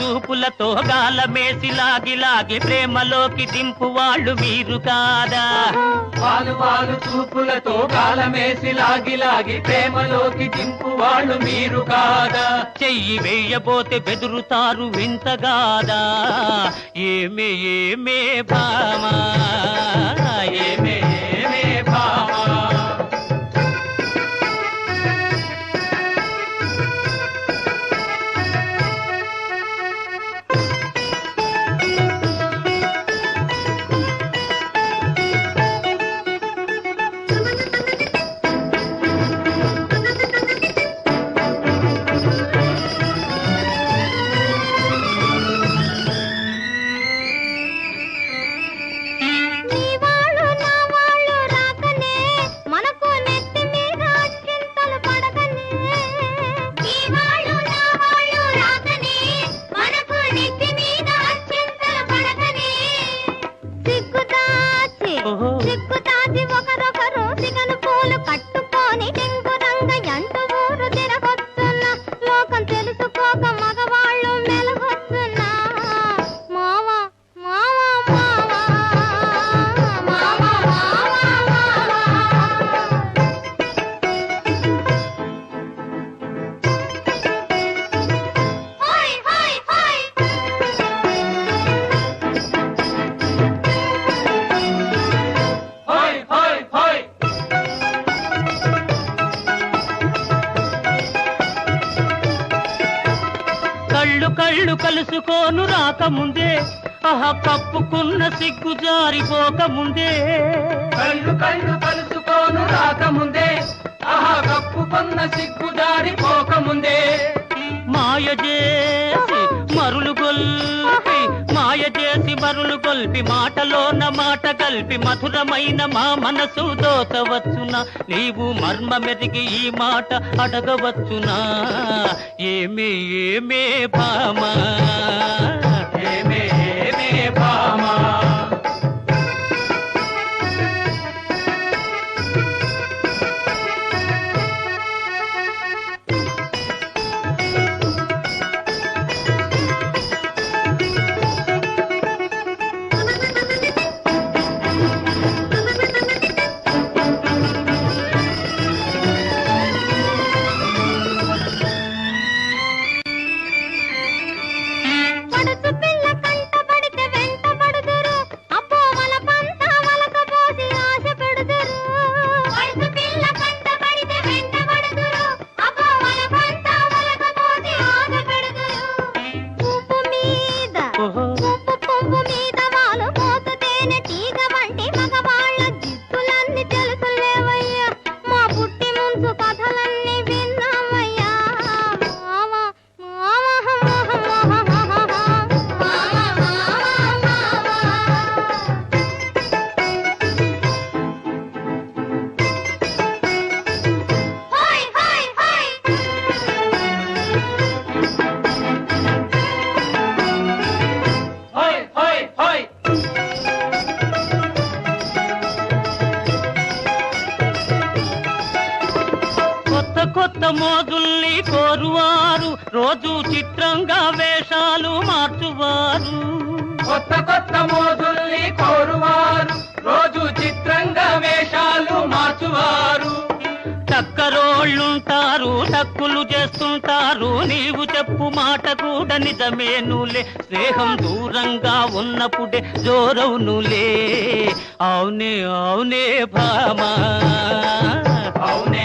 చూపులతో గాలమేసి లాగి లాగి ప్రేమలోకి దింపు వాళ్ళు మీరు కాదా? వాలు వాలు చూపులతో కాలమేసి లాగి లాగి ప్రేమలోకి దింపు వాళ్ళు మీరు కాదా? చెయ్యి వేయబోతే బెదురుతారు వింతగాదా? ఏమే ఏమే భామా ఏమే కళ్ళు కలుసుకోను రాకముందే. ఆహ కప్పుకున్న సిగ్గు జారిపోకముందే. కళ్ళు కళ్ళు కలుసుకోను రాకముందే. ఆహా కప్పుకున్న సిగ్గు జారిపోకముందే. మాయ చేసి మరులు కొల్పి మాటలోన మాట కలిపి మధురమైన మా మనసు దోచవచ్చునా? నీవు మర్మ మెరిగి ఈ మాట అడగవచ్చునా? ఏమే ఏమే పామా? కొత్త మోజుల్ని కోరువారు. రోజు చిత్రంగా వేషాలు మార్చువారు. కొత్త కొత్త మోజుల్ని కోరువారు. రోజు చిత్రంగా వేషాలు మార్చువారు. టక్కరోళ్ళుంటారు టక్కులు చేస్తుంటారు. నీవు చెప్పు మాట కూడా నిజమేనులే స్నేహం దూరంగా ఉన్నప్పుడే జోరవునులే. అవునే అవునే భామా అవునే